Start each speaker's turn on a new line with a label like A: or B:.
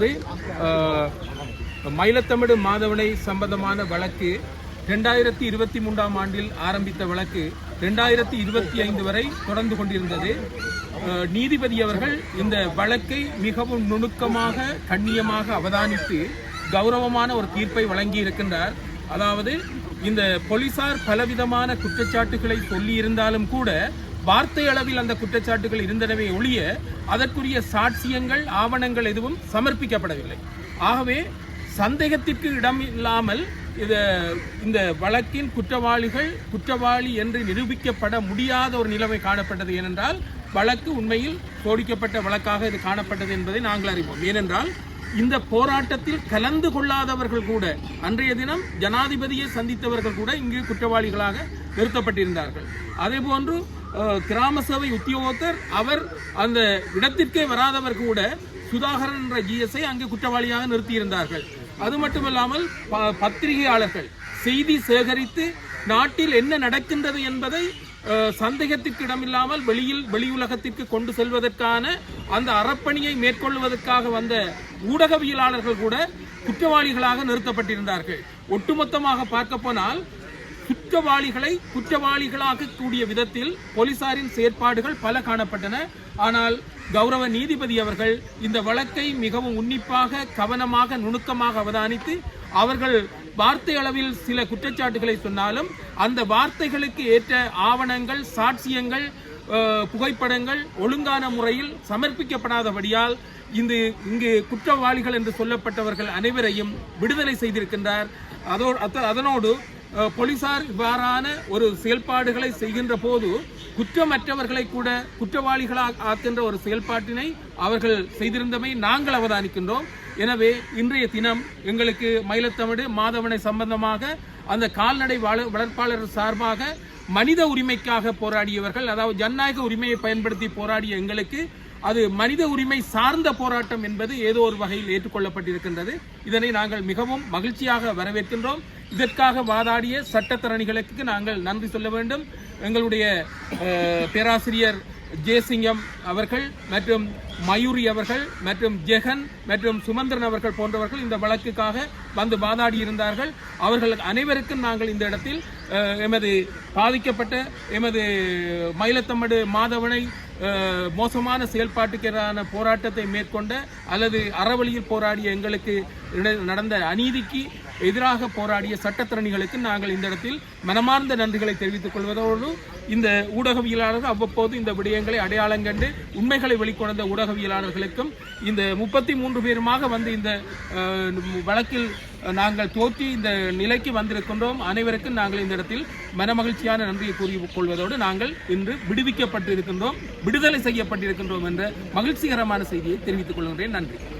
A: அதாவது மயிலத்தமிடு மாதவனை சம்பந்தமான வழக்கு ரெண்டாயிரத்தி இருபத்தி மூன்றாம் ஆண்டில் ஆரம்பித்த வழக்கு ரெண்டாயிரத்தி இருபத்தி ஐந்து வரை தொடர்ந்து கொண்டிருந்தது. நீதிபதி அவர்கள் இந்த வழக்கை மிகவும் நுணுக்கமாக கண்ணியமாக அவதானித்து கௌரவமான ஒரு தீர்ப்பை வழங்கி இருக்கின்றார் அதாவது இந்த போலீசார் பலவிதமான குற்றச்சாட்டுகளை சொல்லி இருந்தாலும் கூட வார்த்தை அளவில் அந்த குற்றச்சாட்டுகள் இருந்தனவே ஒழிய அதற்குரிய சாட்சியங்கள் ஆவணங்கள் எதுவும் சமர்ப்பிக்கப்படவில்லை. ஆகவே சந்தேகத்திற்கு இடம் இல்லாமல் இது இந்த வழக்கின் குற்றவாளிகள் குற்றவாளி என்று நிரூபிக்கப்பட முடியாத ஒரு நிலைமை காணப்பட்டது ஏனென்றால் வழக்கு உண்மையில் கோடிக்கப்பட்ட வழக்காக இது காணப்பட்டது என்பதை நாங்கள் அறிவோம். ஏனென்றால் இந்த போராட்டத்தில் கலந்து கொள்ளாதவர்கள் கூட அன்றைய தினம் ஜனாதிபதியை சந்தித்தவர்கள் கூட இங்கு குற்றவாளிகளாக நிறுத்தப்பட்டிருந்தார்கள். அதேபோன்று கிராம சபை உத்தியோகத்தர் அவர் அந்த இடத்திற்கே வராதவர் கூட சுதாகரன் என்ற ஜிஎஸ்ஐ அங்கு குற்றவாளியாக நிறுத்தியிருந்தார்கள். அது மட்டுமல்லாமல் ப- பத்திரிகையாளர்கள் செய்தி சேகரித்து நாட்டில் என்ன நடக்கின்றது என்பதை சந்தேகத்திற்கு இடமில்லாமல் வெளியில் வெளியுலகத்திற்கு கொண்டு செல்வதற்கான அந்த அறப்பணியை மேற்கொள்வதற்காக வந்த ஊடகவியலாளர்கள் கூட குற்றவாளிகளாக நிறுத்தப்பட்டிருந்தார்கள். ஒட்டுமொத்தமாக பார்க்க போனால் குற்றவாளிகளை குற்றவாளிகளாக கூடிய விதத்தில் போலீசாரின் செயற்பாடுகள் பல காணப்பட்டன. ஆனால் கௌரவ நீதிபதி அவர்கள் இந்த வழக்கை மிகவும் உன்னிப்பாக கவனமாக நுணுக்கமாக அவதானித்து அவர்கள் வார்த்தை அளவில் சில குற்றச்சாட்டுகளை சொன்னாலும் அந்த வார்த்தைகளுக்கு ஏற்ற ஆவணங்கள் சாட்சியங்கள் புகைப்படங்கள் ஒழுங்கான முறையில் சமர்ப்பிக்கப்படாதபடியால் இந்த இங்கு குற்றவாளிகள் என்று சொல்லப்பட்டவர்கள் அனைவரையும் விடுதலை செய்திருக்கின்றார். அதோ அத்த- அதனோடு போலீசார் இவ்வாறான ஒரு செயல்பாடுகளை செய்கின்ற போது குற்றமற்றவர்களை கூட குற்றவாளிகளாக ஆக்கின்ற ஒரு செயல்பாட்டினை அவர்கள் செய்திருந்தமை நாங்கள் அவதானிக்கின்றோம். எனவே இன்றைய தினம் எங்களுக்கு மயிலத்தமிடு மாதவனை சம்பந்தமாக அந்த கால்நடை வளர்ப்பாளர் சார்பாக மனித உரிமைக்காக போராடியவர்கள் அதாவது ஜனநாயக உரிமையை பயன்படுத்தி போராடிய எங்களுக்கு அது மனித உரிமை சார்ந்த போராட்டம் என்பது ஏதோ ஒரு வகையில் ஏற்றுக்கொள்ளப்பட்டிருக்கின்றது. இதனை நாங்கள் மிகவும் மகிழ்ச்சியாக வரவேற்கின்றோம். இதற்காக வாதாடிய சட்டத்தரணிகளுக்கு நாங்கள் நன்றி சொல்ல வேண்டும். எங்களுடைய பேராசிரியர் ஜெயசிங்கம் அவர்கள் மற்றும் மயூரி அவர்கள் மற்றும் ஜெகன் மற்றும் சுமந்திரன் அவர்கள் போன்றவர்கள் இந்த வழக்குக்காக வந்து வாதாடி இருந்தார்கள் அவர்கள் அனைவருக்கும் நாங்கள் இந்த இடத்தில் எமது பாதிக்கப்பட்ட எமது மயிலத்தம்மடு மாதவனை மோசமான செயல்பாட்டுக்கான போராட்டத்தை மேற்கொண்ட அல்லது அறவழியில் போராடிய எங்களுக்கு நடந்த அநீதிக்கு எதிராக போராடிய சட்டத்திறனிகளுக்கு நாங்கள் இந்த இடத்தில் மனமார்ந்த நன்றிகளை தெரிவித்துக் கொள்வதோடு இந்த ஊடகவியலாளர்கள் அவ்வப்போது இந்த விடயங்களை அடையாளம் கண்டு உண்மைகளை வெளிக்கொணர்ந்த ஊடகவியலாளர்களுக்கும் இந்த முப்பத்தி மூன்று பேருமாக வந்து இந்த வழக்கில் நாங்கள் தோற்றி இந்த நிலைக்கு வந்திருக்கின்றோம். அனைவருக்கும் நாங்கள் இந்த இடத்தில் மனமகிழ்ச்சியான நன்றியை கூறிக்கொள்வதோடு நாங்கள் இன்று விடுவிக்கப்பட்டு இருக்கின்றோம் விடுதலை செய்யப்பட்டிருக்கின்றோம் என்ற மகிழ்ச்சிகரமான செய்தியை தெரிவித்துக் கொள்கின்றேன். நன்றி.